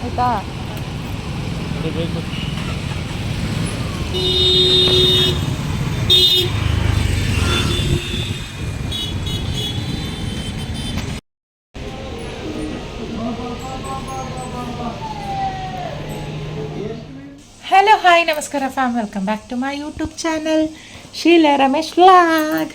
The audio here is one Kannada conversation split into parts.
ಆಯಿತಾ ಅದು ಬೇಕು ಹಲೋ ಹಾಯ್ ನಮಸ್ಕಾರ fam welcome back to my YouTube channel Sheela Ramesh vlog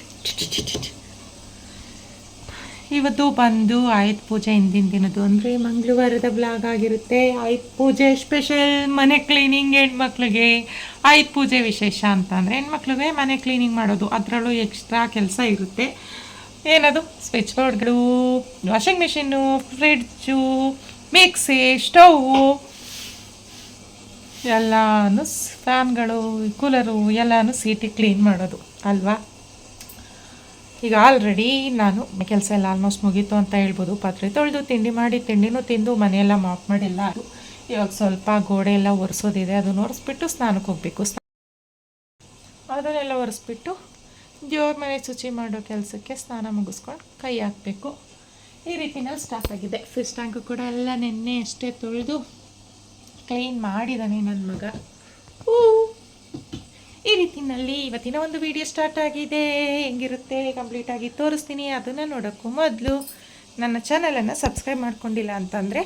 ಇವತ್ತು ಬಂದು ಆಯುಧ ಪೂಜೆ ಹಿಂದಿನ ದಿನದ್ದು. ಅಂದರೆ ಮಂಗಳವಾರದ ಬ್ಲಾಗ್ ಆಗಿರುತ್ತೆ. ಆಯುಧ ಪೂಜೆ ಸ್ಪೆಷಲ್ ಮನೆ ಕ್ಲೀನಿಂಗ್ ಹೆಣ್ಮಕ್ಳಿಗೆ ಆಯುಧ ಪೂಜೆ ವಿಶೇಷ ಅಂತ ಅಂದರೆ ಹೆಣ್ಮಕ್ಳಿಗೆ ಮನೆ ಕ್ಲೀನಿಂಗ್ ಮಾಡೋದು. ಅದರಲ್ಲೂ ಎಕ್ಸ್ಟ್ರಾ ಕೆಲಸ ಇರುತ್ತೆ. ಏನದು? Switch ಬೋರ್ಡ್ಗಳು washing machine fridge mixie stove ಎಲ್ಲಾನು ಫ್ಯಾನ್ಗಳು ಕೂಲರು ಎಲ್ಲಾನು ಸೀಟಿ ಕ್ಲೀನ್ ಮಾಡೋದು. ಅಲ್ವಾ? ಈಗ ಆಲ್ರೆಡಿ ನಾನು ಕೆಲಸ ಎಲ್ಲ ಆಲ್ಮೋಸ್ಟ್ ಮುಗೀತು ಅಂತ ಹೇಳ್ಬೋದು. ಪಾತ್ರೆ ತೊಳೆದು, ತಿಂಡಿ ಮಾಡಿ, ತಿಂಡಿನೂ ತಿಂದು, ಮನೆಯೆಲ್ಲ ಮಾಪ್ ಮಾಡಿಲ್ಲ. ಇವಾಗ ಸ್ವಲ್ಪ ಗೋಡೆ ಎಲ್ಲ ಒರೆಸೋದಿದೆ. ಅದನ್ನು ಒರೆಸ್ಬಿಟ್ಟು ಸ್ನಾನಕ್ಕೆ ಹೋಗಬೇಕು. ಅದನ್ನೆಲ್ಲ ಒರೆಸ್ಬಿಟ್ಟು ದೇವ್ರ ಮನೆ ಶುಚಿ ಮಾಡೋ ಕೆಲಸಕ್ಕೆ ಸ್ನಾನ ಮುಗಿಸ್ಕೊಂಡು ಕೈ ಹಾಕಬೇಕು. ಈ ರೀತಿನಲ್ಲಿ ಸ್ಟಾರ್ಟ್ ಆಗಿದೆ. ಫಿಶ್ ಟ್ಯಾಂಕು ಕೂಡ ಎಲ್ಲ ನೆನ್ನೆ ಅಷ್ಟೇ ತೊಳೆದು ಕ್ಲೀನ್ ಮಾಡಿದ್ದಾನೆ ನನ್ನ ಮಗ. ಈ ರೀತಿನಲ್ಲಿ ಇವತ್ತಿನ ಒಂದು ವಿಡಿಯೋ ಸ್ಟಾರ್ಟ್ ಆಗಿದೆ. ಹೆಂಗಿರುತ್ತೆ? ಕಂಪ್ಲೀಟ್ ಆಗಿ ತೋರಿಸ್ತೀನಿ. ಅದನ್ನು ನೋಡೋಕ್ಕೂ ಮೊದಲು ನನ್ನ ಚಾನಲನ್ನು ಸಬ್ಸ್ಕ್ರೈಬ್ ಮಾಡ್ಕೊಂಡಿಲ್ಲ ಅಂತಂದರೆ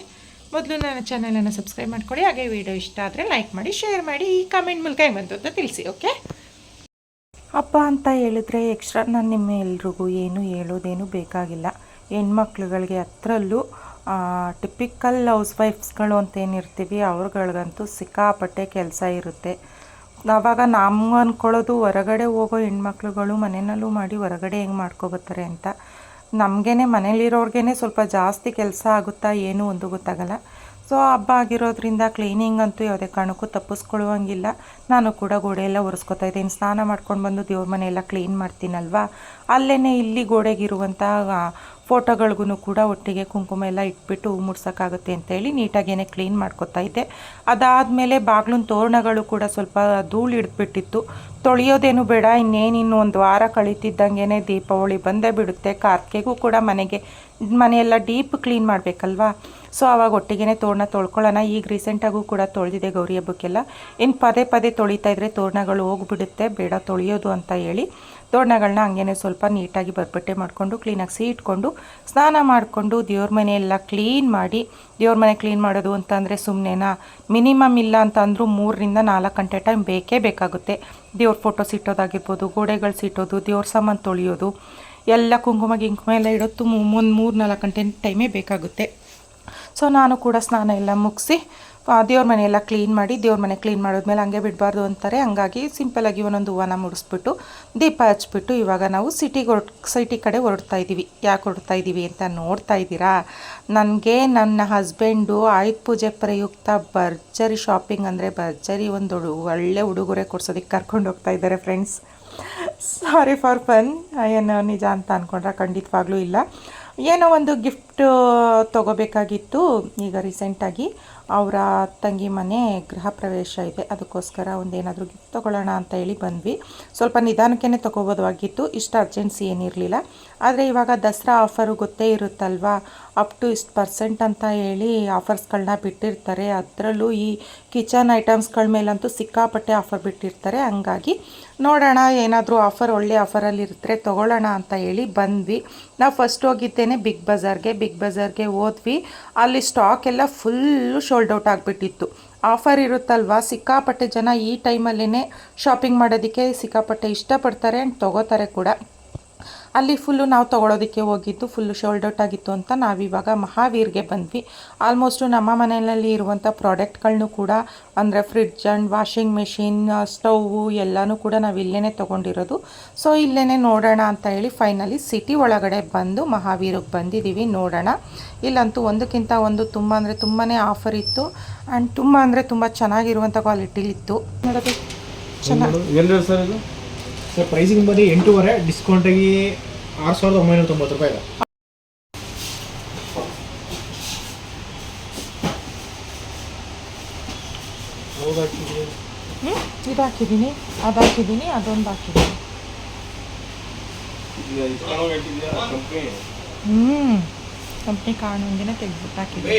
ಮೊದಲು ನನ್ನ ಚಾನಲನ್ನು ಸಬ್ಸ್ಕ್ರೈಬ್ ಮಾಡ್ಕೊಳ್ಳಿ. ಹಾಗೆ ವಿಡಿಯೋ ಇಷ್ಟ ಆದರೆ ಲೈಕ್ ಮಾಡಿ ಶೇರ್ ಮಾಡಿ ಕಾಮೆಂಟ್ ಮೂಲಕ ಹೆಂಗೆ ಬಂತು ಅಂತ ತಿಳಿಸಿ ಓಕೆ ಹಬ್ಬ ಅಂತ ಹೇಳಿದ್ರೆ ಎಕ್ಸ್ಟ್ರಾ ನಾನು ನಿಮ್ಮ ಎಲ್ರಿಗೂ ಏನು ಹೇಳೋದೇನು ಬೇಕಾಗಿಲ್ಲ. ಹೆಣ್ಮಕ್ಳುಗಳಿಗೆ ಹತ್ರಲ್ಲೂ ಟಿಪಿಕಲ್ ಹೌಸ್ ವೈಫ್ಸ್ಗಳು ಅಂತ ಏನಿರ್ತೀವಿ, ಅವ್ರುಗಳ್ಗಂತೂ ಸಿಕ್ಕಾಪಟ್ಟೆ ಕೆಲಸ ಇರುತ್ತೆ. ಆವಾಗ ನಮ್ಗೆ ಅಂದ್ಕೊಳ್ಳೋದು ಹೊರಗಡೆ ಹೋಗೋ ಹೆಣ್ಮಕ್ಳುಗಳು ಮನೆಯಲ್ಲೂ ಮಾಡಿ ಹೊರಗಡೆ ಹೆಂಗೆ ಮಾಡ್ಕೊಬತ್ತಾರೆ ಅಂತ. ನಮಗೇನೆ ಮನೇಲಿರೋರ್ಗೇ ಸ್ವಲ್ಪ ಜಾಸ್ತಿ ಕೆಲಸ ಆಗುತ್ತಾ ಏನು ಒಂದು ಗೊತ್ತಾಗಲ್ಲ. ಸೊ ಹಬ್ಬ ಆಗಿರೋದ್ರಿಂದ ಕ್ಲೀನಿಂಗ್ ಅಂತೂ ಯಾವುದೇ ಕಾರಣಕ್ಕೂ ತಪ್ಪಿಸ್ಕೊಳ್ಳುವಂಗಿಲ್ಲ. ನಾನು ಕೂಡ ಗೋಡೆ ಎಲ್ಲ ಒರೆಸ್ಕೊತಾ ಇದ್ದೀನಿ. ಸ್ನಾನ ಮಾಡ್ಕೊಂಡು ಬಂದು ದೇವ್ರ ಮನೆ ಎಲ್ಲ ಕ್ಲೀನ್ ಮಾಡ್ತೀನಲ್ವಾ? ಅಲ್ಲೇ ಇಲ್ಲಿ ಗೋಡೆಗಿರುವಂಥ ಫೋಟೋಗಳಿಗೂ ಕೂಡ ಒಟ್ಟಿಗೆ ಕುಂಕುಮ ಎಲ್ಲ ಇಟ್ಬಿಟ್ಟು ಮುಡ್ಸೋಕ್ಕಾಗುತ್ತೆ ಅಂತೇಳಿ ನೀಟಾಗೇನೆ ಕ್ಲೀನ್ ಮಾಡ್ಕೊತಾ ಇದ್ದೆ. ಅದಾದಮೇಲೆ ಬಾಗ್ಲಿನ ತೋರಣಗಳು ಕೂಡ ಸ್ವಲ್ಪ ಧೂಳು ಹಿಡ್ಬಿಟ್ಟಿತ್ತು ತೊಳೆಯೋದೇನು ಬೇಡ ಇನ್ನೇನು ಇನ್ನು ಒಂದು ವಾರ ಕಳೀತಿದ್ದಂಗೆ ದೀಪಾವಳಿ ಬಂದೇ ಬಿಡುತ್ತೆ. ಕಾರ್ತಿಕೆಗೂ ಕೂಡ ಮನೆಗೆ, ಮನೆಯೆಲ್ಲ ಡೀಪ್ ಕ್ಲೀನ್ ಮಾಡಬೇಕಲ್ವಾ? ಸೊ ಅವಾಗ ಒಟ್ಟಿಗೆ ತೋರಣ ತೊಳ್ಕೊಳ್ಳೋಣ. ಈಗ ರೀಸೆಂಟಾಗೂ ಕೂಡ ತೊಳೆದಿದೆ ಗೌರಿ ಹಬ್ಬಕ್ಕೆಲ್ಲ. ಇನ್ನು ಪದೇ ಪದೇ ತೊಳಿತಾ ಇದ್ದರೆ ತೋರಣಗಳು ಹೋಗ್ಬಿಡುತ್ತೆ. ಬೇಡ ತೊಳೆಯೋದು ಅಂತ ಹೇಳಿ. ತೋರಣಗಳನ್ನ ಹಂಗೇನೆ ಸ್ವಲ್ಪ ನೀಟಾಗಿ ಬರ್ಬಿಟ್ಟೆ ಮಾಡಿಕೊಂಡು ಕ್ಲೀನಾಗಿ ಸೀಟ್ಕೊಂಡು ಸ್ನಾನ ಮಾಡಿಕೊಂಡು ದೇವ್ರ ಮನೆ ಎಲ್ಲ ಕ್ಲೀನ್ ಮಾಡಿ, ದೇವ್ರ ಮನೆ ಕ್ಲೀನ್ ಮಾಡೋದು ಅಂತಂದರೆ ಸುಮ್ಮನೆನಾ ಮಿನಿಮಮ್ ಇಲ್ಲ ಅಂತ ಅಂದರೂ ಮೂರರಿಂದ ನಾಲ್ಕು ಗಂಟೆ ಟೈಮ್ ಬೇಕೇ ಬೇಕಾಗುತ್ತೆ. ದೇವ್ರ ಫೋಟೋಸ್ ಇಟ್ಟೋದಾಗಿರ್ಬೋದು ಗೋಡೆಗಳು ಸಿಟ್ಟೋದು, ದೇವ್ರ ಸಾಮಾನು ತೊಳೆಯೋದು, ಎಲ್ಲ ಕುಂಕುಮ ಗಿಂಕುಮ ಎಲ್ಲ ಇಡೋದು ಒಂದು ಮೂರು ನಾಲ್ಕು ಗಂಟೆ ಟೈಮೇ ಬೇಕಾಗುತ್ತೆ. ಸೊ ನಾನು ಕೂಡ ಸ್ನಾನ ಎಲ್ಲ ಮುಗಿಸಿ ದೇವ್ರ ಮನೆ ಎಲ್ಲ ಕ್ಲೀನ್ ಮಾಡಿ, ದೇವ್ರ ಮನೆ ಕ್ಲೀನ್ ಮಾಡಿದ್ಮೇಲೆ ಹಂಗೆ ಬಿಡಬಾರ್ದು ಅಂತಾರೆ. ಹಂಗಾಗಿ ಸಿಂಪಲಾಗಿ ಒಂದೊಂದು ಹೂವನ ಮುಡಿಸ್ಬಿಟ್ಟು, ದೀಪ ಹಚ್ಬಿಟ್ಟು ಇವಾಗ ನಾವು ಸಿಟಿಗೆ ಹೊರಟ್ ಸಿಟಿ ಕಡೆ ಹೊರಡ್ತಾ ಇದ್ದೀವಿ ಯಾಕೆ ಹೊರಡ್ತಾ ಇದ್ದೀವಿ ಅಂತ ನೋಡ್ತಾ ಇದ್ದೀರಾ? ನನಗೆ ನನ್ನ ಹಸ್ಬೆಂಡು ಆಯುಧ ಪೂಜೆ ಪ್ರಯುಕ್ತ ಭರ್ಜರಿ ಶಾಪಿಂಗ್ ಅಂದರೆ ಭರ್ಜರಿ ಒಂದು ಒಳ್ಳೆ ಉಡುಗೊರೆ ಕೊಡ್ಸೋದಕ್ಕೆ ಕರ್ಕೊಂಡು ಹೋಗ್ತಾ ಇದ್ದಾರೆ ಫ್ರೆಂಡ್ಸ್ ಸಾರಿ ಫಾರ್ ಫನ್ ಏನು ನಿಜ ಅಂತ ಅಂದ್ಕೊಂಡ್ರೆ ಖಂಡಿತವಾಗ್ಲೂ ಇಲ್ಲ. ಏನೋ ಒಂದು ಗಿಫ್ಟ್ ತೊಗೋಬೇಕಾಗಿತ್ತು. ಈಗ ರೀಸೆಂಟಾಗಿ ಅವರ ತಂಗಿ ಮನೆ ಗೃಹ ಪ್ರವೇಶ ಇದೆ. ಅದಕ್ಕೋಸ್ಕರ ಒಂದೇನಾದರೂ ಗಿಫ್ಟ್ ತೊಗೊಳ್ಳೋಣ ಅಂತ ಹೇಳಿ ಬಂದ್ವಿ. ಸ್ವಲ್ಪ ನಿಧಾನಕ್ಕೇ ತೊಗೋಬೋದಾಗಿತ್ತು ಇಷ್ಟು ಅರ್ಜೆನ್ಸಿ ಏನಿರಲಿಲ್ಲ. ಆದರೆ ಇವಾಗ ದಸರಾ ಆಫರು ಗೊತ್ತೇ ಇರುತ್ತಲ್ವಾ? ಅಪ್ ಟು ಇಷ್ಟು ಪರ್ಸೆಂಟ್ ಅಂತ ಹೇಳಿ ಆಫರ್ಸ್ಗಳನ್ನ ಬಿಟ್ಟಿರ್ತಾರೆ. ಅದರಲ್ಲೂ ಈ ಕಿಚನ್ ಐಟಮ್ಸ್ಗಳ ಮೇಲಂತೂ ಸಿಕ್ಕಾಪಟ್ಟೆ ಆಫರ್ ಬಿಟ್ಟಿರ್ತಾರೆ. ಹಂಗಾಗಿ ನೋಡೋಣ, ಏನಾದರೂ ಆಫರ್ ಒಳ್ಳೆ ಆಫರಲ್ಲಿ ಇರ್ತಾರೆ ತೊಗೊಳ್ಳೋಣ ಅಂತ ಹೇಳಿ ಬಂದ್ವಿ. ನಾವು ಫಸ್ಟ್ ಹೋಗಿದ್ದೇನೆ ಬಿಗ್ ಬಜಾರ್ಗೆ. ಬಿಗ್ ಬಜಾರ್ಗೆ ಹೋದ್ವಿ. ಅಲ್ಲಿ ಸ್ಟಾಕ್ ಎಲ್ಲ ಫುಲ್ಲು ಶೋಲ್ಡ್ ಔಟ್ ಆಗಿಬಿಟ್ಟಿತ್ತು. ಆಫರ್ ಇರುತ್ತಲ್ವಾ? ಸಿಕ್ಕಾಪಟ್ಟೆ ಜನ ಈ ಟೈಮಲ್ಲೇ ಶಾಪಿಂಗ್ ಮಾಡೋದಕ್ಕೆ ಸಿಕ್ಕಾಪಟ್ಟೆ ಇಷ್ಟಪಡ್ತಾರೆ ಆ್ಯಂಡ್ ತೊಗೋತಾರೆ ಕೂಡ. ಅಲ್ಲಿ ಫುಲ್ಲು ನಾವು ತೊಗೊಳೋದಕ್ಕೆ ಹೋಗಿದ್ದು ಫುಲ್ಲು ಶೋಲ್ಡ್ ಆಗಿತ್ತು ಅಂತ ನಾವಿವಾಗ ಮಹಾವೀರ್ಗೆ ಬಂದ್ವಿ. ಆಲ್ಮೋಸ್ಟು ನಮ್ಮ ಮನೆಯಲ್ಲಿ ಇರುವಂಥ ಪ್ರಾಡಕ್ಟ್ಗಳನ್ನೂ ಕೂಡ ಅಂದರೆ fridge and washing machine stove ಎಲ್ಲನೂ ಕೂಡ ನಾವು ಇಲ್ಲೇ ತೊಗೊಂಡಿರೋದು. ಸೊ ಇಲ್ಲೇ ನೋಡೋಣ ಅಂತ ಹೇಳಿ ಫೈನಲಿ ಸಿಟಿ ಒಳಗಡೆ ಬಂದು ಮಹಾವೀರಿಗೆ ಬಂದಿದ್ದೀವಿ ನೋಡೋಣ. ಇಲ್ಲಂತೂ ಒಂದಕ್ಕಿಂತ ಒಂದು ತುಂಬ ಅಂದರೆ ತುಂಬಾ ಆಫರ್ ಇತ್ತು ಆ್ಯಂಡ್ ತುಂಬ ಅಂದರೆ ತುಂಬ ಚೆನ್ನಾಗಿರುವಂಥ ಕ್ವಾಲಿಟಿಲಿತ್ತು ನೋಡೋದು. ಚೆನ್ನಾಗಿ ಸರ್ ಪ್ರೈಸಿಂಗ್ ಬಂದು ಎಂಟೂವರೆ ಡಿಸ್ಕೌಂಟಾಗಿ ಆರು ಸಾವಿರದ ಒಂಬೈನೂರ ತೊಂಬತ್ತು ರೂಪಾಯಿ ಇದೆ ಹ್ಞೂ ಇದು ಹಾಕಿದ್ದೀನಿ. ಅದು ಹಾಕಿದ್ದೀನಿ ಅದೊಂದು ಹಾಕಿದ್ದೀನಿ. ಹ್ಞೂ ಕಂಪ್ನಿ ಕಾಣೋಂಗಿನ ತೆಗೆದ್ಬಿಟ್ಟು ಹಾಕಿದ್ದೀನಿ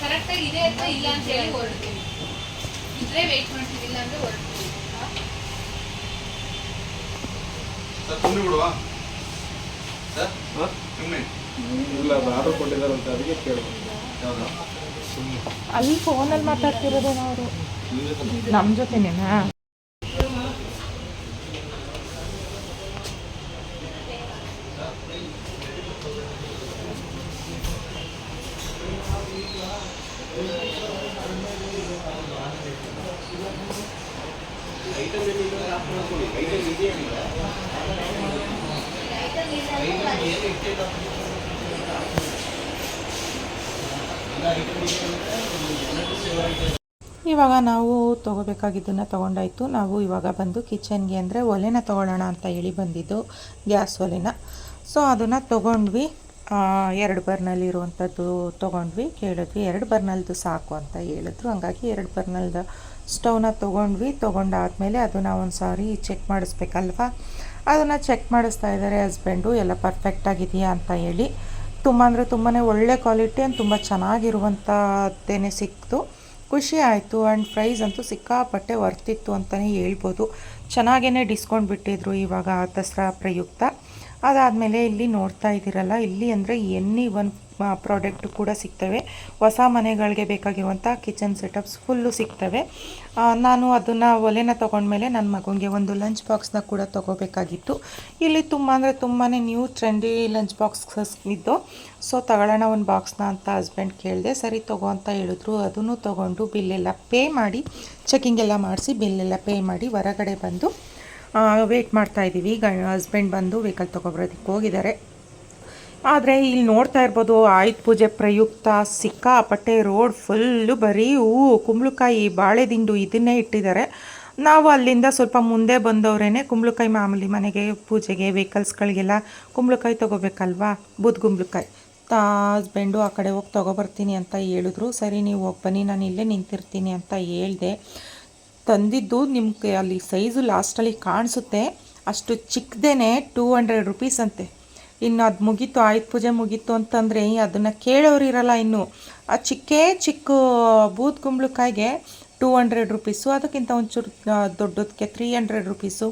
ಕರೆಕ್ಟಾಗಿ ಇದೆ ಅಥವಾ ಇಲ್ಲ ಅಂತ ಹೇಳಿ ಹೊರಡ್ತೀವಿ. ಇದ್ರೆ ವೇಟ್ ಮಾಡ್ತೀವಿ ಇಲ್ಲ ಅಂದ್ರೆ ಹೊರಡ್ತೀವಿ. ಸರ್ ತುಂಬಿ ಬಿಡುವ? ಸರ್? ಸುಮ್ಮನೆ ಇಲ್ಲ ಆರ್ಡರ್ ಕೊಟ್ಟಿದ್ದಾರಂತ ಅದಕ್ಕೆ ಯಾವುದು ಅಲ್ಲಿ ಫೋನಲ್ಲಿ ಮಾತಾಡ್ತಿರೋದೇನೋ ಅವರು ನಮ್ಮ ಜೊತೆನೇನಾ? ಇವಾಗ ನಾವು ತೊಗೋಬೇಕಾಗಿದ್ದನ್ನು ತೊಗೊಂಡಾಯ್ತು. ನಾವು ಇವಾಗ ಬಂದು ಕಿಚನ್ಗೆ ಅಂದರೆ ಒಲೆನ ತೊಗೊಳ್ಳೋಣ ಅಂತ ಹೇಳಿ ಬಂದಿದ್ದು, ಗ್ಯಾಸ್ ಒಲೆನ. ಸೊ ಅದನ್ನು ತೊಗೊಂಡ್ವಿ. ಎರಡು ಬರ್ನಲ್ಲಿ ಇರುವಂಥದ್ದು ತೊಗೊಂಡ್ವಿ. ಕೇಳಿದ್ವಿ, ಎರಡು ಬರ್ನಲ್ದು ಸಾಕು ಅಂತ ಹೇಳಿದ್ರು. ಹಂಗಾಗಿ ಎರಡು ಬರ್ನಲ್ದ ಸ್ಟವ್ನ ತೊಗೊಂಡ್ವಿ. ತೊಗೊಂಡಾದ್ಮೇಲೆ ಅದನ್ನು ಒಂದು ಸಾರಿ ಚೆಕ್ ಮಾಡಿಸ್ಬೇಕಲ್ವಾ? ಅದನ್ನು ಚೆಕ್ ಮಾಡಿಸ್ತಾ ಇದ್ದಾರೆ ಹಸ್ಬೆಂಡು, ಎಲ್ಲ ಪರ್ಫೆಕ್ಟಾಗಿದೆಯಾ ಅಂತ ಹೇಳಿ. ತುಂಬ ಅಂದರೆ ತುಂಬಾ ಒಳ್ಳೆ ಕ್ವಾಲಿಟಿ ಆ್ಯಂಡ್ ತುಂಬ ಚೆನ್ನಾಗಿರುವಂಥದ್ದೇನೆ ಸಿಕ್ತು. ಖುಷಿ ಆಯಿತು ಆ್ಯಂಡ್ ಪ್ರೈಸ್ ಅಂತೂ ಸಿಕ್ಕಾಪಟ್ಟೆ ವರ್ತಿತ್ತು ಅಂತಲೇ ಹೇಳ್ಬೋದು. ಚೆನ್ನಾಗೇ ಡಿಸ್ಕೌಂಟ್ ಬಿಟ್ಟಿದ್ರು ಇವಾಗ ದಸರಾ ಪ್ರಯುಕ್ತ. ಅದಾದಮೇಲೆ ಇಲ್ಲಿ ನೋಡ್ತಾ ಇದ್ದೀರಲ್ಲ, ಇಲ್ಲಿ ಅಂದರೆ ಎನ್ನಿ ಒನ್ ಪ್ರಾಡಕ್ಟ್ ಕೂಡ ಸಿಗ್ತವೆ. ಹೊಸ ಮನೆಗಳಿಗೆ ಬೇಕಾಗಿರುವಂಥ ಕಿಚನ್ ಸೆಟಪ್ಸ್ ಫುಲ್ಲು ಸಿಗ್ತವೆ. ನಾನು ಅದನ್ನು ಒಲೆನ ತೊಗೊಂಡ್ಮೇಲೆ ನನ್ನ ಮಗುಗೆ ಒಂದು ಲಂಚ್ ಬಾಕ್ಸ್ನ ಕೂಡ ತೊಗೋಬೇಕಾಗಿತ್ತು. ಇಲ್ಲಿ ತುಂಬ ಅಂದರೆ ತುಂಬಾ ನ್ಯೂ ಟ್ರೆಂಡಿ ಲಂಚ್ ಬಾಕ್ಸಸ್ ಇದ್ದು ಸೊ ತಗೊಳ್ಳೋಣ ಒಂದು ಬಾಕ್ಸ್ನ ಅಂತ ಹಸ್ಬೆಂಡ್ ಕೇಳಿದೆ, ಸರಿ ತಗೋ ಅಂತ ಹೇಳಿದ್ರು. ಅದನ್ನು ತೊಗೊಂಡು ಬಿಲ್ಲೆಲ್ಲ ಪೇ ಮಾಡಿ ಚೆಕಿಂಗ್ ಎಲ್ಲ ಮಾಡಿಸಿ ಬಿಲ್ಲೆಲ್ಲ ಪೇ ಮಾಡಿ ಹೊರಗಡೆ ಬಂದು ವೆಯ್ಟ್ ಮಾಡ್ತಾಯಿದ್ದೀವಿ ಗ ಹಸ್ಬೆಂಡ್ ಬಂದು ವೆಹಿಕಲ್ ತೊಗೊಬರೋದಕ್ಕೆ ಹೋಗಿದ್ದಾರೆ. ಆದರೆ ಇಲ್ಲಿ ನೋಡ್ತಾ ಇರ್ಬೋದು, ಆಯುಧ ಪೂಜೆ ಪ್ರಯುಕ್ತ ಸಿಕ್ಕಾಪಟ್ಟೆ ರೋಡ್ ಫುಲ್ಲು ಬರೀ ಹೂವು ಕುಂಬಳಕಾಯಿ ಬಾಳೆದಿಂಡು ಇದನ್ನೇ ಇಟ್ಟಿದ್ದಾರೆ. ನಾವು ಅಲ್ಲಿಂದ ಸ್ವಲ್ಪ ಮುಂದೆ ಬಂದವರೇ ಕುಂಬಳಕಾಯಿ ಮಾಮೂಲಿ ಮನೆಗೆ, ಪೂಜೆಗೆ ವೆಹಿಕಲ್ಸ್ಗಳಿಗೆಲ್ಲ ಕುಂಬಳಕಾಯಿ ತೊಗೋಬೇಕಲ್ವಾ? ಬುದ್ಧ ಕುಂಬಳಕಾಯಿ. ಹಸ್ಬೆಂಡು ಆ ಕಡೆ ಹೋಗಿ ತೊಗೊಬರ್ತೀನಿ ಅಂತ ಹೇಳಿದ್ರು. ಸರಿ, ನೀವು ಹೋಗಿ ಬನ್ನಿ, ನಾನು ಇಲ್ಲೇ ನಿಂತಿರ್ತೀನಿ ಅಂತ ಹೇಳಿದೆ. ತಂದಿದ್ದು ನಿಮಗೆ ಅಲ್ಲಿ ಸೈಜು ಲಾಸ್ಟಲ್ಲಿ ಕಾಣಿಸುತ್ತೆ. ಅಷ್ಟು ಚಿಕ್ಕದೇನೆ ಟೂ ಹಂಡ್ರೆಡ್ ರುಪೀಸ್ ಅಂತೆ. ಇನ್ನು ಅದು ಮುಗೀತು ಆಯುಧ ಪೂಜೆ ಮುಗೀತು ಅಂತಂದರೆ ಅದನ್ನು ಕೇಳೋರು ಇರಲ್ಲ ಇನ್ನು. ಆ ಚಿಕ್ಕೇ ಚಿಕ್ಕ ಬೂತ್ ಕುಂಬಳಕಾಯಿಗೆ ಟೂ ಹಂಡ್ರೆಡ್ ರುಪೀಸು, ಅದಕ್ಕಿಂತ ಒಂಚೂರು ದೊಡ್ಡದಕ್ಕೆ ತ್ರೀ ಹಂಡ್ರೆಡ್ ರುಪೀಸು.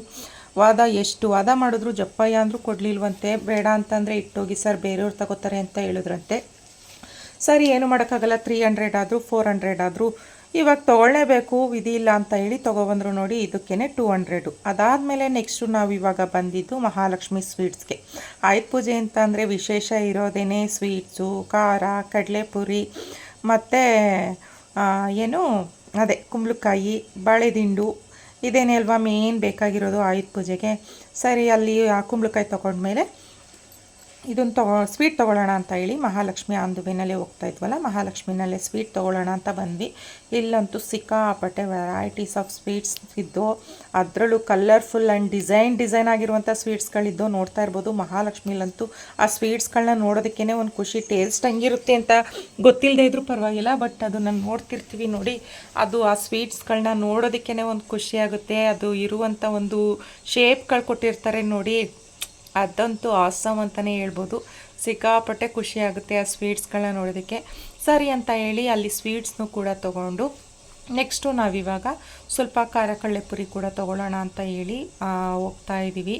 ವಾದ ಎಷ್ಟು ವಾದ ಮಾಡಿದ್ರು ಜಪ್ಪಯ್ಯ ಅಂದರೂ ಕೊಡಲಿಲ್ವಂತೆ, ಬೇಡ ಅಂತಂದರೆ ಇಟ್ಟೋಗಿ ಸರ್ ಬೇರೆಯವ್ರು ತಗೋತಾರೆ ಅಂತ ಹೇಳಿದ್ರಂತೆ. ಸರಿ, ಏನು ಮಾಡೋಕ್ಕಾಗಲ್ಲ, ತ್ರೀ ಹಂಡ್ರೆಡ್ ಆದರೂ, ಫೋರ್ ಹಂಡ್ರೆಡ್ ಆದರೂ ಇವಾಗ ತೊಗೊಳ್ಳೇಬೇಕು, ವಿಧಿ ಇಲ್ಲ ಅಂತ ಹೇಳಿ ತೊಗೊಬಂದರು ನೋಡಿ ಇದಕ್ಕೇ ಟೂ ಹಂಡ್ರೆಡು ಅದಾದಮೇಲೆ ನೆಕ್ಸ್ಟು ನಾವು ಇವಾಗ ಬಂದಿದ್ದು ಮಹಾಲಕ್ಷ್ಮಿ ಸ್ವೀಟ್ಸ್ಗೆ ಆಯುಧ ಪೂಜೆ ಅಂತ ಅಂದರೆ ವಿಶೇಷ ಇರೋದೇನೆ ಸ್ವೀಟ್ಸು ಖಾರ, ಕಡಲೆಪುರಿ, ಮತ್ತು ಏನು, ಅದೇ ಕುಂಬಳಕಾಯಿ, ಬಾಳೆದಿಂಡು, ಇದೇನೇ ಅಲ್ವಾ ಮೇನ್ ಬೇಕಾಗಿರೋದು ಆಯುಧ ಪೂಜೆಗೆ. ಸರಿ, ಅಲ್ಲಿ ಆ ಕುಂಬಳಕಾಯಿ ತೊಗೊಂಡ್ಮೇಲೆ ಇದನ್ನು ತಗೋ ಸ್ವೀಟ್ ತೊಗೊಳ್ಳೋಣ ಅಂತ ಹೇಳಿ ಮಹಾಲಕ್ಷ್ಮಿ ದ ಹೋಗ್ತಾ ಇದ್ವಲ್ಲ, ಮಹಾಲಕ್ಷ್ಮಿನಲ್ಲೇ ಸ್ವೀಟ್ ತೊಗೊಳ್ಳೋಣ ಅಂತ ಬಂದ್ವಿ. ಇಲ್ಲಂತೂ ಸಿಕ್ಕಾಪಟ್ಟೆ ವೆರೈಟೀಸ್ ಆಫ್ ಸ್ವೀಟ್ಸ್ ಇದ್ದು, ಅದರಲ್ಲೂ ಕಲರ್ಫುಲ್ ಆ್ಯಂಡ್ ಡಿಸೈನ್ ಡಿಸೈನ್ ಆಗಿರುವಂಥ ಸ್ವೀಟ್ಸ್ಗಳಿದ್ದು ನೋಡ್ತಾ ಇರ್ಬೋದು. ಮಹಾಲಕ್ಷ್ಮಿಲಂತೂ ಆ ಸ್ವೀಟ್ಸ್ಗಳನ್ನ ನೋಡೋದಕ್ಕೇ ಒಂದು ಖುಷಿ ಟೇಸ್ಟ್ ಹಂಗಿರುತ್ತೆ ಅಂತ ಗೊತ್ತಿಲ್ಲದೆ ಇದ್ರೂ ಪರವಾಗಿಲ್ಲ ಬಟ್ ಅದು ನಾನು ನೋಡ್ತಿರ್ತೀವಿ ನೋಡಿ. ಅದು ಆ ಸ್ವೀಟ್ಸ್ಗಳನ್ನ ನೋಡೋದಕ್ಕೇ ಒಂದು ಖುಷಿಯಾಗುತ್ತೆ ಅದು ಇರುವಂಥ ಒಂದು ಶೇಪ್ಗಳು ಕೊಟ್ಟಿರ್ತಾರೆ ನೋಡಿ. ಅದಂತೂ ಆಸಮ್ ಅಂತಲೇ ಹೇಳ್ಬೋದು. ಸಿಕ್ಕಾಪಟ್ಟೆ ಖುಷಿ ಆಗುತ್ತೆ ಆ ಸ್ವೀಟ್ಸ್ಗಳನ್ನ ನೋಡೋದಕ್ಕೆ. ಸರಿ ಅಂತ ಹೇಳಿ ಅಲ್ಲಿ ಸ್ವೀಟ್ಸ್ನು ಕೂಡ ತೊಗೊಂಡು ನೆಕ್ಸ್ಟು ನಾವಿವಾಗ ಸ್ವಲ್ಪ ಖಾರ ಕಳ್ಳೆಪುರಿ ಕೂಡ ತೊಗೊಳ್ಳೋಣ ಅಂತ ಹೇಳಿ ಹೋಗ್ತಾ ಇದ್ದೀವಿ.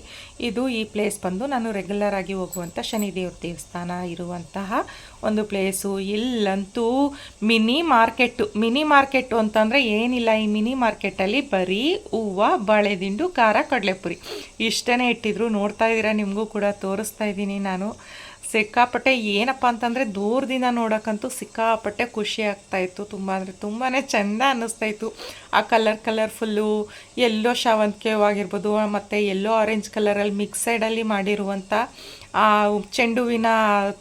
ಇದು ಈ ಪ್ಲೇಸ್ ಬಂದು ನಾನು ರೆಗ್ಯುಲರ್ ಆಗಿ ಹೋಗುವಂಥ ಶನಿದೇವ್ರ ದೇವಸ್ಥಾನ ಇರುವಂತಹ ಒಂದು ಪ್ಲೇಸು ಇಲ್ಲಂತೂ ಮಿನಿ ಮಾರ್ಕೆಟ್ಟು ಮಿನಿ ಮಾರ್ಕೆಟ್ಟು ಅಂತಂದರೆ ಏನಿಲ್ಲ, ಈ ಮಿನಿ ಮಾರ್ಕೆಟಲ್ಲಿ ಬರೀ ಹೂವು ಬಾಳೆದಿಂಡು ಖಾರ ಕಡಲೆಪುರಿ ಇಷ್ಟೇ ಇಟ್ಟಿದ್ರು ನೋಡ್ತಾ ಇದ್ದೀರಾ, ನಿಮಗೂ ಕೂಡ ತೋರಿಸ್ತಾ ಇದ್ದೀನಿ ನಾನು. ಸಿಕ್ಕಾಪಟ್ಟೆ ಏನಪ್ಪ ಅಂತಂದರೆ ದೂರದಿಂದ ನೋಡೋಕ್ಕಂತೂ ಸಿಕ್ಕಾಪಟ್ಟೆ ಖುಷಿ ಆಗ್ತಾಯಿತ್ತು ತುಂಬ ಅಂದರೆ ತುಂಬಾ ಚೆಂದ ಅನ್ನಿಸ್ತಾಯಿತ್ತು ಆ ಕಲರ್ ಕಲರ್ಫುಲ್ಲು ಎಲ್ಲೋ ಶಾವಂತಿಗೆ ಆಗಿರ್ಬೋದು ಮತ್ತು ಎಲ್ಲೋ ಆರೆಂಜ್ ಕಲರಲ್ಲಿ ಮಿಕ್ಸೈಡಲ್ಲಿ ಮಾಡಿರುವಂಥ ಆ ಚೆಂಡು ಹೂವಿನ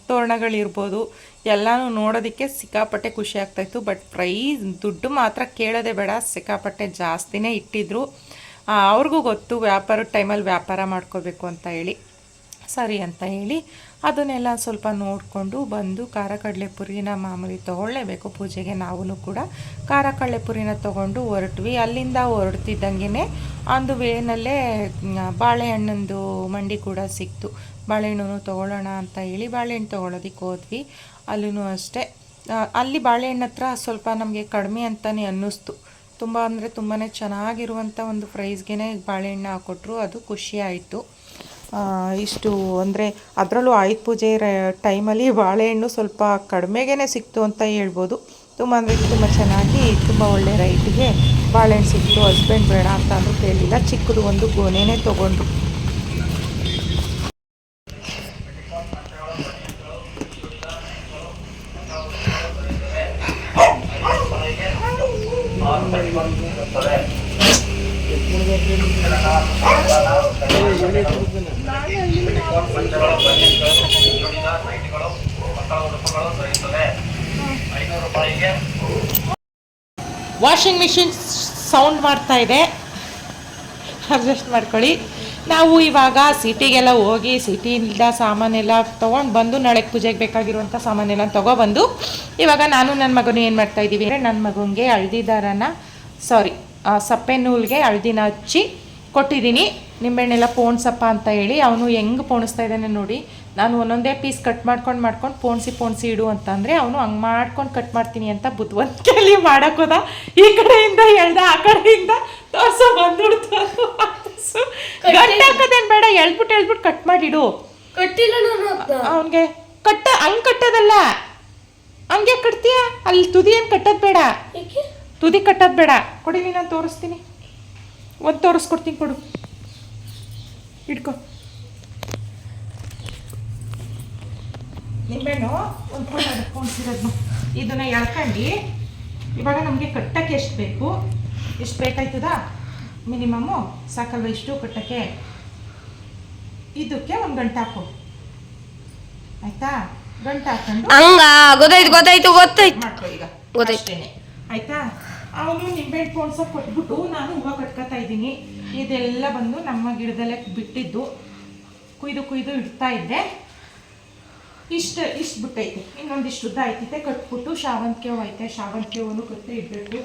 ತೋರಣಗಳಿರ್ಬೋದು, ಎಲ್ಲನೂ ನೋಡೋದಕ್ಕೆ ಸಿಕ್ಕಾಪಟ್ಟೆ ಖುಷಿ ಆಗ್ತಾಯಿತ್ತು ಬಟ್ ಪ್ರೈಸ್ ದುಡ್ಡು ಮಾತ್ರ ಕೇಳೋದೇ ಬೇಡ, ಸಿಕ್ಕಾಪಟ್ಟೆ ಜಾಸ್ತಿನೇ ಇಟ್ಟಿದ್ರು. ಅವ್ರಿಗೂ ಗೊತ್ತು ವ್ಯಾಪಾರದ ಟೈಮಲ್ಲಿ ವ್ಯಾಪಾರ ಮಾಡ್ಕೋಬೇಕು ಅಂತ ಹೇಳಿ. ಸರಿ ಅಂತ ಹೇಳಿ ಅದನ್ನೆಲ್ಲ ಸ್ವಲ್ಪ ನೋಡಿಕೊಂಡು ಬಂದು ಖಾರ ಕಡಲೆ ಪುರಿನ ಮಾಮೂಲಿ ತೊಗೊಳ್ಳೇಬೇಕು. ಪೂಜೆಗೆ ನಾವು ಕೂಡ ಖಾರ ಕಡಲೆ ಪುರಿನ ತೊಗೊಂಡು ಹೊರಟ್ವಿ. ಅಲ್ಲಿಂದ ಹೊರಡ್ತಿದ್ದಂಗೆ ಒಂದು ವೇನಲ್ಲೇ ಬಾಳೆಹಣ್ಣಂದು ಮಂಡಿ ಕೂಡ ಸಿಕ್ತು. ಬಾಳೆಹಣ್ಣು ತೊಗೊಳ್ಳೋಣ ಅಂತ ಹೇಳಿ ಬಾಳೆಹಣ್ಣು ತೊಗೊಳೋದಕ್ಕೆ ಹೋದ್ವಿ. ಅಲ್ಲೂ ಅಷ್ಟೇ. ಅಲ್ಲಿ ಬಾಳೆಹಣ್ಣು ಹತ್ರ ಸ್ವಲ್ಪ ನಮಗೆ ಕಡಿಮೆ ಅಂತಲೇ ಅನ್ನಿಸ್ತು. ತುಂಬ ಅಂದರೆ ತುಂಬಾ ಚೆನ್ನಾಗಿರುವಂಥ ಒಂದು ಪ್ರೈಸ್ಗೆ ಬಾಳೆಹಣ್ಣು ಹಾಕ್ಕೊಟ್ರು ಅದು ಖುಷಿ ಆಯಿತು. ಇಷ್ಟು ಅಂದರೆ ಅದರಲ್ಲೂ ಆಯುಧ ಪೂಜೆ ಟೈಮಲ್ಲಿ ಬಾಳೆಹಣ್ಣು ಸ್ವಲ್ಪ ಕಡಿಮೆಗೇ ಸಿಕ್ತು ಅಂತ ಹೇಳ್ಬೋದು. ತುಂಬ ಅಂದರೆ ತುಂಬ ಚೆನ್ನಾಗಿ, ತುಂಬ ಒಳ್ಳೆ ರೈಟಿಗೆ ಬಾಳೆಹಣ್ಣು ಸಿಕ್ತು. ಹಸ್ಬೆಂಡ್ ಬೇಡ ಅಂತ ಅಂದರೂ ಕೇಳಲಿಲ್ಲ ಚಿಕ್ಕದು ಒಂದು ಗೊನೆನೇ ತೊಗೊಂಡ್ರು. ವಾಷಿಂಗ್ ಮಿಷಿನ್ ಸೌಂಡ್ ಮಾಡ್ತಾ ಇದೆ. ಅಡ್ಜಸ್ಟ್ ಮಾಡ್ಕೊಳ್ಳಿ. ನಾವು ಇವಾಗ ಸಿಟಿಗೆಲ್ಲ ಹೋಗಿ ಸಿಟಿಯಿಂದ ಸಾಮಾನೆಲ್ಲ ತೊಗೊಂಡು ಬಂದು ನಾಳೆ ಪೂಜೆಗೆ ಬೇಕಾಗಿರುವಂಥ ಸಾಮಾನೆಲ್ಲ ತೊಗೊಬಂದು, ಇವಾಗ ನಾನು ನನ್ನ ಮಗನು ಏನು ಮಾಡ್ತಾ ಇದ್ದೀವಿ ಅಂದರೆ ನನ್ನ ಮಗನಿಗೆ ಹಳದಿ ದಾರನ ಸಾರಿ ಸಪ್ಪೆ ನೂಲ್ಗೆ ಹಳದಿನ ಹಚ್ಚಿ ಕೊಟ್ಟಿದ್ದೀನಿ. ನಿಂಬೆಹಣ್ಣೆಲ್ಲ ಪೋಣ್ಸಪ್ಪ ಅಂತ ಹೇಳಿ ಅವನು ಹೆಂಗೆ ಪೋಣಿಸ್ತಾ ಇದ್ದಾನೆ ನೋಡಿ. ನಾನು ಒಂದೊಂದೇ ಪೀಸ್ ಕಟ್ ಮಾಡ್ಕೊಂಡು ಮಾಡ್ಕೊಂಡು ಪೋಣಿಸಿ ಪೋಣಿಸಿ ಇಡು ಅಂತಂದರೆ ಅವನು ಹಂಗೆ ಮಾಡ್ಕೊಂಡು ಕಟ್ ಮಾಡ್ತೀನಿ ಅಂತ ಬುದ್ಧಿವಂತಿಕೆಯಲ್ಲಿ ಮಾಡೋಕ್ಕೋದ ಈ ಕಡೆಯಿಂದ ಎಳ್ದ ಆ ಕಡೆಯಿಂದ ತೋರ್ಸೋ ಬಂದ್ಬಿಡ್ತು ಗಂಟೆ ಹಾಕೋದೇನು ಬೇಡ ಎಳ್ಬಿಟ್ಟು ಎಳ್ಬಿಟ್ಟು ಕಟ್ ಮಾಡಿಡು. ಕಟ್ಟಿಲ್ಲ ನಾನು. ಅವನಿಗೆ ಕಟ್ಟ ಹಂಗೆ ಕಟ್ಟೋದಲ್ಲ. ಹಂಗೆ ಕಟ್ತೀಯ? ಅಲ್ಲಿ ತುದಿ ಏನು ಕಟ್ಟೋದು ಬೇಡ. ತುದಿ ಕಟ್ಟೋದು ಬೇಡ. ಕೊಡಿ ನೀನು ತೋರಿಸ್ತೀನಿ. ಒಂದು ತೋರಿಸ್ಕೊಡ್ತೀನಿ ಕೊಡು. ಇಟ್ಕೊ. ನಿಂಬೆಣ್ಣು ಒಂದು ಪೋಣಿಸಿರೋದು ಇದನ್ನ ಎಳ್ಕೊಂಡು ಇವಾಗ ನಮಗೆ ಕಟ್ಟಕ್ಕೆ ಎಷ್ಟು ಬೇಕು? ಎಷ್ಟು ಬೇಕಾಯ್ತದ? ಮಿನಿಮಮ್ಮು ಸಾಕಲ್ವ ಇಷ್ಟು ಕಟ್ಟಕ್ಕೆ? ಇದಕ್ಕೆ ಒಂದು ಗಂಟೆ ಹಾಕು. ಆಯ್ತಾ? ಗಂಟೆ ಹಾಕೊಂಡು ಗೊತ್ತಾಯ್ತು ಗೊತ್ತಾಯ್ತು ಗೊತ್ತಾಯ್ತು. ಮಾಡ್ಕೊ ಈಗ. ಗೊತ್ತಾಯ್ತೇನೆ ಆಯ್ತಾ? ಅವನು ನಿಂಬೆಹಣ್ಣು ಪೋಣ್ಸ ಕೊಟ್ಬಿಟ್ಟು ನಾನು ಹೂವು ಕಟ್ಕೋತಾ ಇದ್ದೀನಿ. ಇದೆಲ್ಲ ಬಂದು ನಮ್ಮ ಗಿಡದಲ್ಲೇ ಬಿಟ್ಟಿದ್ದು. ಕುಯ್ದು ಕುಯ್ದು ಇಡ್ತಾ ಇದ್ದೆ. ಇಷ್ಟು ಇಷ್ಟು ಬಿಟ್ಟೈತೆ. ಇನ್ನೊಂದಿಷ್ಟು ಉದ್ದ ಆಯ್ತೈತೆ. ಕಟ್ಬಿಟ್ಟು ಶಾವಂತಿಗೆ ಹೂವು ಐತೆ. ಶಾವಂತಿಗೆ ಹೂವು ಕಟ್ಟಿ ಇಡಬೇಕು.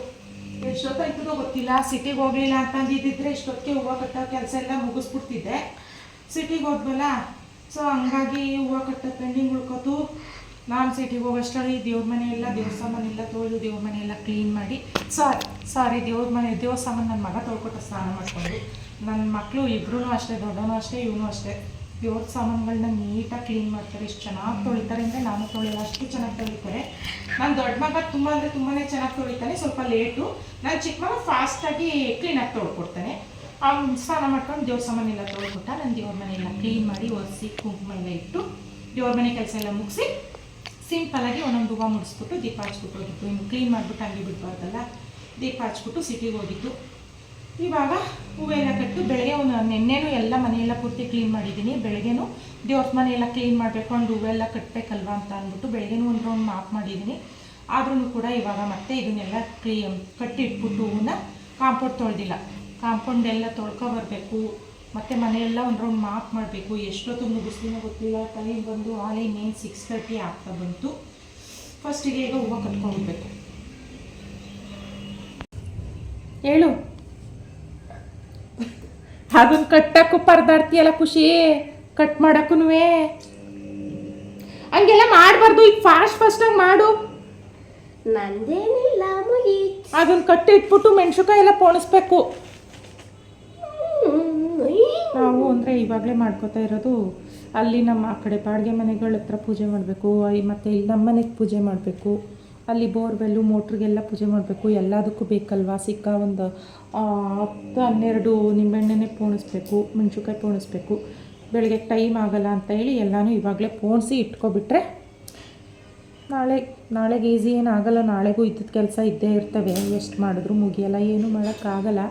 ಎಷ್ಟೊತ್ತಾಯ್ತದೋ ಗೊತ್ತಿಲ್ಲ. ಸಿಟಿಗೆ ಹೋಗ್ಲಿಲ್ಲ ಅಂತ ಅಂದಿದ್ದಿದ್ರೆ ಇಷ್ಟೊತ್ತಿಗೆ ಹೂವು ಕಟ್ಟೋ ಕೆಲಸ ಎಲ್ಲ ಮುಗಿಸ್ಬಿಡ್ತಿದ್ದೆ. ಸಿಟಿಗೆ ಹೋದ್ವಲ್ಲ, ಸೊ ಹಂಗಾಗಿ ಹೂವು ಕಟ್ಟೋ ಪೆಂಡಿಂಗ್ ಉಳ್ಕೊತು. ನಾನು ಸಿಟಿಗೆ ಹೋಗೋಷ್ಟರಲ್ಲಿ ದೇವ್ರ ಮನೆ ಎಲ್ಲ ದೇವ್ರ ಸಾಮಾನು ಎಲ್ಲ ತೊಳೆದು ದೇವ್ರ ಮನೆ ಎಲ್ಲ ಕ್ಲೀನ್ ಮಾಡಿ, ಸಾರಿ ಸಾರಿ, ದೇವ್ರ ಮನೆ, ದೇವ್ರ ಸಾಮಾನು ನನ್ನ ಮಗ ತೊಳ್ಕೊಟ್ಟು ಸ್ನಾನ ಮಾಡಿಕೊಂಡು. ನನ್ನ ಮಕ್ಕಳು ಇಬ್ರು ಅಷ್ಟೇ, ದೊಡ್ಡವನು ಅಷ್ಟೇ, ಇವನು ಅಷ್ಟೇ. ದೇವ್ರ ಸಾಮಾನುಗಳನ್ನ ನೀಟಾಗಿ ಕ್ಲೀನ್ ಮಾಡ್ತಾರೆ, ಎಷ್ಟು ಚೆನ್ನಾಗಿ ತೊಳಿತಾರೆ ಅಂದರೆ ನಾನು ತೊಳೆಯಲ್ಲ ಅಷ್ಟು ಚೆನ್ನಾಗಿ ತೊಳಿತಾರೆ. ನಾನು ದೊಡ್ಡ ಮಗ ತುಂಬ ಅಂದರೆ ತುಂಬಾ ಚೆನ್ನಾಗಿ ತೊಳಿತಾನೆ, ಸ್ವಲ್ಪ ಲೇಟು. ನಾನು ಚಿಕ್ಕ ಮಗ ಫಾಸ್ಟಾಗಿ ಕ್ಲೀನಾಗಿ ತೊಳ್ಕೊಡ್ತಾನೆ. ಅವ್ನು ಸ್ನಾನ ಮಾಡ್ಕೊಂಡು ದೇವ್ರ ಸಾಮಾನೆಲ್ಲ ತೊಳ್ಕೊಟ್ಟ ನಾನು ದೇವ್ರ ಮನೆಯೆಲ್ಲ ಕ್ಲೀನ್ ಮಾಡಿ ಒರೆಸಿ, ಕುಂಕುಮ ಎಲ್ಲ ಇಟ್ಟು ದೇವ್ರ ಮನೆ ಕೆಲಸ ಎಲ್ಲ ಮುಗಿಸಿ ಸಿಂಪಲಾಗಿ ಒಂದೊಂದು ಹೂವು ಮುಡಿಸ್ಬಿಟ್ಟು ದೀಪ ಹಚ್ಬಿಟ್ಟು ಹೋಗಿತ್ತು. ಕ್ಲೀನ್ ಮಾಡಿಬಿಟ್ಟು ಹಂಗೆ ಬಿಡಬಾರ್ದಲ್ಲ. ದೀಪ ಹಚ್ಬಿಟ್ಟು ಸಿಟಿಗೆ ಹೋಗಿತ್ತು ಇವಾಗ ಹೂವೆಲ್ಲ ಕಟ್ಟು ಬೆಳಗ್ಗೆ ಒಂದು ನೆನ್ನೆನೂ ಎಲ್ಲ ಮನೆಯೆಲ್ಲ ಪೂರ್ತಿ ಕ್ಲೀನ್ ಮಾಡಿದ್ದೀನಿ. ಬೆಳಗ್ಗೆನೂ ದೇವ್ರ ಮನೆಯೆಲ್ಲ ಕ್ಲೀನ್ ಮಾಡಬೇಕು, ಒಂದು ಹೂವೆಲ್ಲ ಕಟ್ಟಬೇಕಲ್ವಾ ಅಂತ ಅಂದ್ಬಿಟ್ಟು ಬೆಳಗ್ಗೆನೂ ಒಂದು ರೌಂಡ್ ಮಾಪ್ ಮಾಡಿದ್ದೀನಿ. ಆದ್ರೂ ಕೂಡ ಇವಾಗ ಮತ್ತೆ ಇದನ್ನೆಲ್ಲ ಕ್ಲೀ ಕಟ್ಟಿಟ್ಬಿಟ್ಟು ಹೂವನ್ನ ಕಾಂಪೌಂಡ್ ತೊಳೆದಿಲ್ಲ. ಕಾಂಪೌಂಡ್ ಎಲ್ಲ ತೊಳ್ಕೊ ಬರಬೇಕು. ಮತ್ತು ಮನೆಯೆಲ್ಲ ಒಂದು ರೌಂಡ್ ಮಾಪ್ ಮಾಡಬೇಕು. ಎಷ್ಟೊತ್ತು ಮುಗಿಸ್ತೀನೋ ಗೊತ್ತಿಲ್ಲ. ಟೈಮ್ ಬಂದು ಆಲೆ ಮೇನ್ ಸಿಕ್ಸ್ ತರ್ಟಿ ಆಗ್ತಾ ಬಂತು. ಫಸ್ಟಿಗೆ ಈಗ ಹೂವು ಕಟ್ಕೊಂಡ್ಬಿಡ್ಬೇಕು ಹೇಳು. ಅದನ್ನು ಕಟ್ಟಕ್ಕೂ ಪರದಾಡ್ತೀಯಲ್ಲ ಖುಷಿ. ಕಟ್ ಮಾಡೋಕ್ಕೂ ಹಂಗೆಲ್ಲ ಮಾಡಬಾರ್ದು. ಈಗ ಫಾಸ್ಟ್ ಫಾಸ್ಟಾಗಿ ಮಾಡು. ನಂದೇನಿಲ್ಲ ಅದನ್ನ ಕಟ್ಟಿ ಇಟ್ಬಿಟ್ಟು ಮೆಣಸಿನ್ಕಾಯಿ ಎಲ್ಲ ಪೋಣಿಸ್ಬೇಕು. ನಾವು ಅಂದರೆ ಇವಾಗಲೇ ಮಾಡ್ಕೋತಾ ಇರೋದು ಅಲ್ಲಿ ನಮ್ಮ ಆ ಕಡೆ ಬಾಡಿಗೆ ಮನೆಗಳ ಹತ್ರ ಪೂಜೆ ಮಾಡಬೇಕು ಮತ್ತು ಇಲ್ಲಿ ನಮ್ಮ ಮನೆಗೆ ಪೂಜೆ ಮಾಡಬೇಕು, ಅಲ್ಲಿ ಬೋರ್ವೆಲ್ಲು, ಮೋಟ್ರಿಗೆಲ್ಲ ಪೂಜೆ ಮಾಡಬೇಕು, ಎಲ್ಲದಕ್ಕೂ ಬೇಕಲ್ವಾ? ಸಿಕ್ಕ ಒಂದು ಹತ್ತು, ಹನ್ನೆರಡು ನಿಂಬೆಣ್ಣೆನೇ ಪೋಣಿಸ್ಬೇಕು ಮೆಣಸುಕಾಯಿ ಪೋಣಿಸ್ಬೇಕು. ಬೆಳಗ್ಗೆ ಟೈಮ್ ಆಗಲ್ಲ ಅಂತ ಹೇಳಿ ಎಲ್ಲನೂ ಇವಾಗಲೇ ಪೋಣಿಸಿ ಇಟ್ಕೊಬಿಟ್ರೆ ನಾಳೆ, ನಾಳೆಗೆ ಈಸಿ ಏನಾಗಲ್ಲ ನಾಳೆಗೂ ಇದ್ದದ ಕೆಲಸ ಇದ್ದೇ ಇರ್ತವೆ. ಎಷ್ಟು ಮಾಡಿದ್ರು ಮುಗಿಯಲ್ಲ, ಏನೂ ಮಾಡೋಕ್ಕಾಗಲ್ಲ.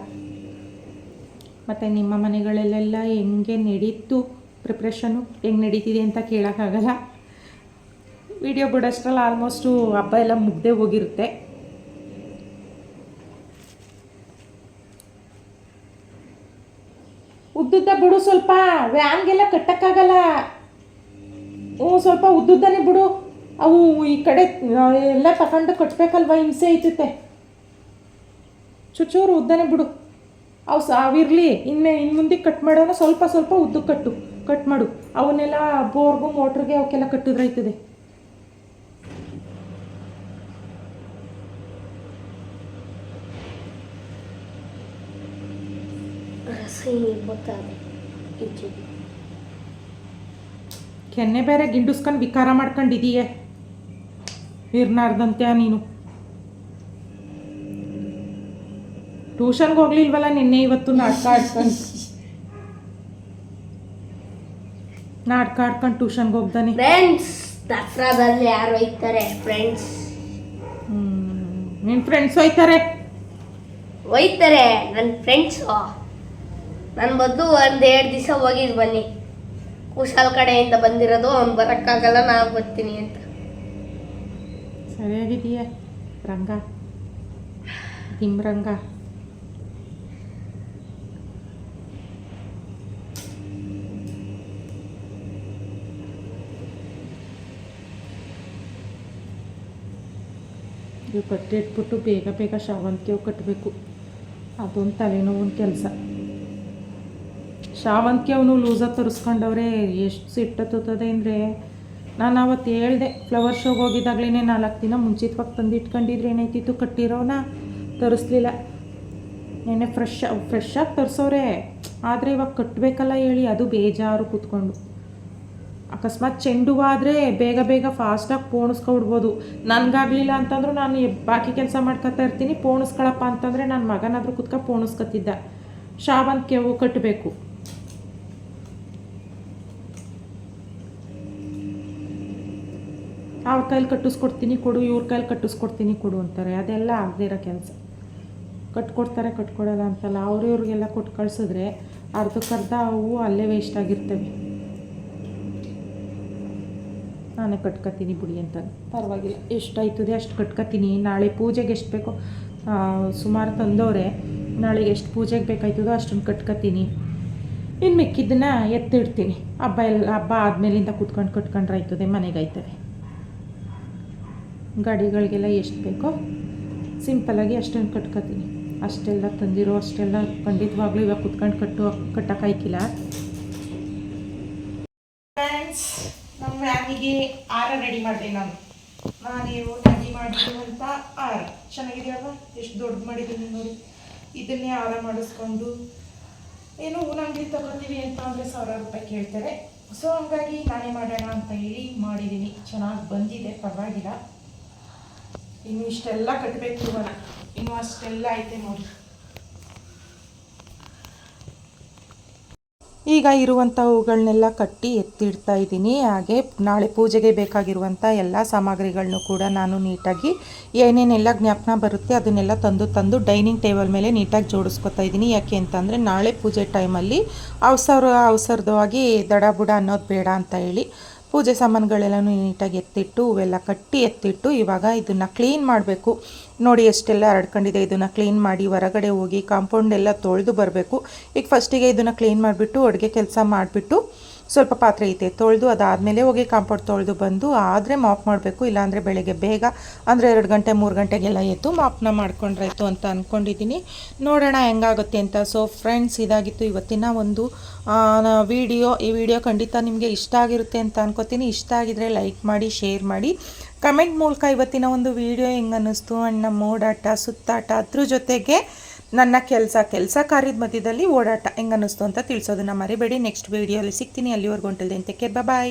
ಮತ್ತು ನಿಮ್ಮ ಮನೆಗಳಲ್ಲೆಲ್ಲ ಹೆಂಗೆ ನಡೀತು? ಪ್ರಿಪ್ರೇಷನು ಹೆಂಗೆ ನಡೀತಿದೆ ಅಂತ ಕೇಳೋಕ್ಕಾಗಲ್ಲ ವಿಡಿಯೋ ಬಿಡೋಷ್ಟ್ರಲ್ಲಿ ಆಲ್ಮೋಸ್ಟು ಹಬ್ಬ ಎಲ್ಲ ಮುಗ್ದೇ ಹೋಗಿರುತ್ತೆ. ಉದ್ದುದ್ದ ಬಿಡು ಸ್ವಲ್ಪ, ವ್ಯಾನ್ಗೆಲ್ಲ ಕಟ್ಟಕ್ಕಾಗಲ್ಲ. ಹ್ಞೂ, ಸ್ವಲ್ಪ ಉದ್ದುದ್ದನೆ ಬಿಡು. ಅವು ಈ ಕಡೆ ಎಲ್ಲ ತಗೊಂಡು ಕಟ್ಟಬೇಕಲ್ವ ಹಿಂಸೆ ಐತುತ್ತೆ ಚುಚ್ಚೂರು ಉದ್ದನೆ ಬಿಡು. ಅವು ಸಾವಿರಲಿ. ಇನ್ನು ಇನ್ನು ಮುಂದೆ ಕಟ್ ಮಾಡೋಣ ಸ್ವಲ್ಪ ಸ್ವಲ್ಪ ಉದ್ದು ಕಟ್ಟು. ಕಟ್ ಮಾಡು. ಅವನ್ನೆಲ್ಲ ಬೋರ್ಗು ಮೋಟ್ರಿಗೆ ಅವಕ್ಕೆಲ್ಲ ಕಟ್ಟಿದ್ರೆ ಆಯ್ತದೆ. ರಸ ಗೊತ್ತಾದೆ ಇಚ್ಚಿಗೆ ಕೆನ್ನೆ ಬೇರೆ ಗಿಂಡಿಸ್ಕೊಂಡು ವಿಕಾರ ಮಾಡ್ಕೊಂಡಿದೀಯೆ. ಇರ್ನಾರ್ದಂತೆ ನೀನು. ಟ್ಯೂಷನ್ಗೆ ಹೋಗ್ಲಿಲ್ವಲ್ಲ ನಿನ್ನೆ ಇವತ್ತು ನಾಟಕ ಆಡ್ಕೊಂಡು ನಾಟಕ ಆಡ್ಕೊಂಡು ಟ್ಯೂಷನ್ಗೆ ಹೋಗ್ದಾನೆ. ಫ್ರೆಂಡ್ಸ್ ದಸರಾದಲ್ಲಿ ಯಾರು ಒಯ್ತಾರೆ ಫ್ರೆಂಡ್ಸ್ ನಿನ್ನ ಫ್ರೆಂಡ್ಸ್ ಹೋಯ್ತಾರೆ. ಹೋಯ್ತಾರೆ ನನ್ನ ಫ್ರೆಂಡ್ಸು ನನ್ನ ಬದ್ದು ಒಂದು ಎರಡು ದಿವಸ ಹೋಗಿದ್ದು ಬನ್ನಿ. ಕುಶಾಲ್ ಕಡೆಯಿಂದ ಬಂದಿರೋದು ಅವ್ನು ಬರೋಕ್ಕಾಗಲ್ಲ ನಾನು ಬರ್ತೀನಿ ಅಂತ. ಸರಿಯಾಗಿದೆಯಾ ರಂಗ? ರಂಗ ಇವು ಕಟ್ಟಿಟ್ಬಿಟ್ಟು ಬೇಗ ಬೇಗ ಶಾವಂತಿಗೆ ಕಟ್ಟಬೇಕು. ಅದೊಂದು ತಲೆನೋವಿನ ಕೆಲಸ. ಶಾವಂತಿಗೆ ಅವನು ಲೂಸ ತರಿಸ್ಕೊಂಡವ್ರೆ, ಎಷ್ಟು ಸಿಟ್ಟತ್ತದೆ ಅಂದರೆ ನಾನು ಅವತ್ತು ಹೇಳ್ದೆ, ಫ್ಲವರ್ ಶೋಗೆ ಹೋಗಿದ್ದಾಗಲೇ ನಾಲ್ಕು ದಿನ ಮುಂಚಿತವಾಗಿ ತಂದು ಇಟ್ಕೊಂಡಿದ್ರೆ ಏನಾಯ್ತಿತ್ತು? ಕಟ್ಟಿರೋನ ತರಿಸ್ಲಿಲ್ಲ. ನೆನ್ನೆ ಫ್ರೆಶ್ ಫ್ರೆಶ್ ಆಗಿ ತರಿಸೋರೆ ಆದರೆ ಇವಾಗ ಕಟ್ಟಬೇಕಲ್ಲ ಹೇಳಿ, ಅದು ಬೇಜಾರು ಕೂತ್ಕೊಂಡು. ಅಕಸ್ಮಾತ್ ಚೆಂಡು ಆದರೆ ಬೇಗ ಬೇಗ ಫಾಸ್ಟಾಗಿ ಪೋಣಿಸ್ಕೊಬಿಡ್ಬೋದು ನನಗಾಗಲಿಲ್ಲ ಅಂತಂದ್ರೂ ನಾನು ಬಾಕಿ ಕೆಲಸ ಮಾಡ್ಕೊತಾ ಇರ್ತೀನಿ. ಪೋಣಿಸ್ಕೊಳಪ್ಪ ಅಂತಂದರೆ ನನ್ನ ಮಗನಾದರೂ ಕುತ್ಕ ಪೋಣಿಸ್ಕೊತಿದ್ದ ಶಾವಂತಿಗೆ ಹೂವು ಕಟ್ಟಬೇಕು ಅವ್ರ ಕೈಲಿ ಕಟ್ಟಿಸ್ಕೊಡ್ತೀನಿ ಕೊಡು, ಇವ್ರ ಕೈಲಿ ಕಟ್ಟಿಸ್ಕೊಡ್ತೀನಿ ಕೊಡು ಅಂತಾರೆ. ಅದೆಲ್ಲ ಆಗದೇ ಇರೋ ಕೆಲಸ. ಕಟ್ಕೊಡ್ತಾರೆ, ಕಟ್ಕೊಡಲ್ಲ ಅಂತಲ್ಲ. ಅವ್ರಿವ್ರಿಗೆಲ್ಲ ಕೊಟ್ಟು ಕಳಿಸಿದ್ರೆ ಅರ್ಧಕ್ಕರ್ಧ ಅವು ಅಲ್ಲೇ ವೇಸ್ಟ್ ಆಗಿರ್ತವೆ. ನಾನೇ ಕಟ್ಕೊತೀನಿ ಬಿಡಿ ಅಂತ. ಪರವಾಗಿಲ್ಲ, ಎಷ್ಟಾಯ್ತದೆ ಅಷ್ಟು ಕಟ್ಕೊತೀನಿ. ನಾಳೆ ಪೂಜೆಗೆ ಎಷ್ಟು ಬೇಕೋ ಸುಮಾರು ತಂದವ್ರೆ ನಾಳೆಗೆ ಎಷ್ಟು ಪೂಜೆಗೆ ಬೇಕಾಯ್ತದೋ ಅಷ್ಟನ್ನು ಕಟ್ಕೊತೀನಿ. ಇನ್ನು ಮಿಕ್ಕಿದ್ದನ್ನ ಎತ್ತಿಡ್ತೀನಿ. ಹಬ್ಬ ಎಲ್ಲ, ಹಬ್ಬ ಆದಮೇಲಿಂದ ಕುತ್ಕೊಂಡು ಕಟ್ಕೊಂಡ್ರೆ ಆಯ್ತದೆ ಮನೆಗೆ ಆಯ್ತವೆ ಗಾಡಿಗಳಿಗೆಲ್ಲ ಎಷ್ಟು ಬೇಕೋ ಸಿಂಪಲಾಗಿ ಅಷ್ಟನ್ನು ಕಟ್ಕೊತೀನಿ. ಅಷ್ಟೆಲ್ಲ ತಂದಿರೋ, ಅಷ್ಟೆಲ್ಲ ಖಂಡಿತವಾಗ್ಲೂ ಇವಾಗ ಕುತ್ಕೊಂಡು ಕಟ್ಟು ಕಟ್ಟೋಕ್ಕಾಯ್ಕಿಲ್ಲ ಫ್ರೆಂಡ್ಸ್ ನಮ್ಮ ವ್ಯಾನಿಗೆ ಆರ ರೆಡಿ ಮಾಡಿದೆ ನಾನು. ನಾನು ರೆಡಿ ಮಾಡಿರುವಂಥ ಆರ ಚೆನ್ನಾಗಿದೆಯಲ್ವ? ಎಷ್ಟು ದೊಡ್ಡ ಮಾಡಿದ್ದೀನಿ ನೋಡಿ. ಇದನ್ನೇ ಆರ ಮಾಡಿಸ್ಕೊಂಡು. ಏನು ಹೂನಂಗಡಿ ತಗೋತೀವಿ ಅಂತ ಅಂದರೆ ಸಾವಿರ ರೂಪಾಯಿ ಕೇಳ್ತಾರೆ. ಸೊ ಹಂಗಾಗಿ ನಾನೇ ಮಾಡೋಣ ಅಂತ ಹೇಳಿ ಮಾಡಿದ್ದೀನಿ ಚೆನ್ನಾಗಿ ಬಂದಿದೆ, ಪರವಾಗಿಲ್ಲ. ಇನ್ನು ಇಷ್ಟೆಲ್ಲ ಕಟ್ಟಬೇಕು ಇನ್ನು ಅಷ್ಟೆಲ್ಲ ಐತೆ ನೋಡಿ. ಈಗ ಇರುವಂಥ ಹೂಗಳನ್ನೆಲ್ಲ ಕಟ್ಟಿ ಎತ್ತಿಡ್ತಾ ಇದ್ದೀನಿ. ಹಾಗೆ ನಾಳೆ ಪೂಜೆಗೆ ಬೇಕಾಗಿರುವಂಥ ಎಲ್ಲ ಸಾಮಗ್ರಿಗಳನ್ನು ಕೂಡ ನಾನು ನೀಟಾಗಿ ಏನೇನೆಲ್ಲ ಜ್ಞಾಪನ ಬರುತ್ತೆ ಅದನ್ನೆಲ್ಲ ತಂದು ತಂದು ಡೈನಿಂಗ್ ಟೇಬಲ್ ಮೇಲೆ ನೀಟಾಗಿ ಜೋಡಿಸ್ಕೊತಾ ಇದ್ದೀನಿ. ಯಾಕೆ ಅಂತಂದರೆ ನಾಳೆ ಪೂಜೆ ಟೈಮಲ್ಲಿ ಅವಸರ ಅವಸರದವಾಗಿ ದಡ ಬುಡ ಅನ್ನೋದು ಬೇಡ ಅಂತ ಹೇಳಿ. ಪೂಜೆ ಸಾಮಾನುಗಳೆಲ್ಲನೂ ನೀಟಾಗಿ ಎತ್ತಿಟ್ಟು, ಇವೆಲ್ಲ ಕಟ್ಟಿ ಎತ್ತಿಟ್ಟು ಇವಾಗ ಇದನ್ನು ಕ್ಲೀನ್ ಮಾಡಬೇಕು. ನೋಡಿ ಎಷ್ಟೆಲ್ಲ ಹರಡ್ಕೊಂಡಿದೆ ಇದನ್ನು ಕ್ಲೀನ್ ಮಾಡಿ ಹೊರಗಡೆ ಹೋಗಿ ಕಾಂಪೌಂಡ್ ಎಲ್ಲ ತೊಳೆದು ಬರಬೇಕು. ಈಗ ಫಸ್ಟಿಗೆ ಇದನ್ನು ಕ್ಲೀನ್ ಮಾಡಿಬಿಟ್ಟು, ಅಡುಗೆ ಕೆಲಸ ಮಾಡಿಬಿಟ್ಟು ಸ್ವಲ್ಪ ಪಾತ್ರೆ ಐತೆ, ತೊಳೆದು ಅದಾದಮೇಲೆ ಹೋಗಿ ಕಾಂಪೌಂಡ್ ತೊಳೆದು ಬಂದು ಆದರೆ ಮಾಪ್ ಮಾಡಬೇಕು, ಇಲ್ಲಾಂದರೆ ಬೆಳಗ್ಗೆ ಬೇಗ, ಅಂದರೆ ಎರಡು ಗಂಟೆ, ಮೂರು ಗಂಟೆಗೆಲ್ಲ ಎದ್ದು ಮಾಪ್ನ ಮಾಡ್ಕೊಂಡ್ರಾಯ್ತು ಅಂತ ಅಂದ್ಕೊಂಡಿದ್ದೀನಿ ನೋಡೋಣ ಹೆಂಗಾಗುತ್ತೆ ಅಂತ. ಸೊ ಫ್ರೆಂಡ್ಸ್ ಇದಾಗಿತ್ತು ಇವತ್ತಿನ ಒಂದು ವಿಡಿಯೋ ಈ ವಿಡಿಯೋ ಖಂಡಿತ ನಿಮಗೆ ಇಷ್ಟ ಆಗಿರುತ್ತೆ ಅಂತ ಅನ್ಕೋತೀನಿ. ಇಷ್ಟ ಆಗಿದರೆ ಲೈಕ್ ಮಾಡಿ ಶೇರ್ ಮಾಡಿ. ಕಮೆಂಟ್ ಮೂಲಕ ಇವತ್ತಿನ ಒಂದು ವಿಡಿಯೋ ಹೆಂಗೆ ಅನ್ನಿಸ್ತು ಅಣ್ಣ ಸುತ್ತಾಟ, ಅದ್ರ ಜೊತೆಗೆ ನನ್ನ ಕೆಲಸ ಕೆಲಸ ಕಾರ್ಯದ ಮಧ್ಯದಲ್ಲಿ ಓಡಾಟ ಹೆಂಗೆ ಅನ್ನಿಸ್ತು ಅಂತ ತಿಳಿಸೋದನ್ನ ಮರಿಬೇಡಿ. ನೆಕ್ಸ್ಟ್ ವೀಡಿಯೋಲಿ ಸಿಗ್ತೀನಿ. ಅಲ್ಲಿವರೆಗೂ ಹೊಂಟಲ್ದೆ ಅಂತ ಬಾಯ್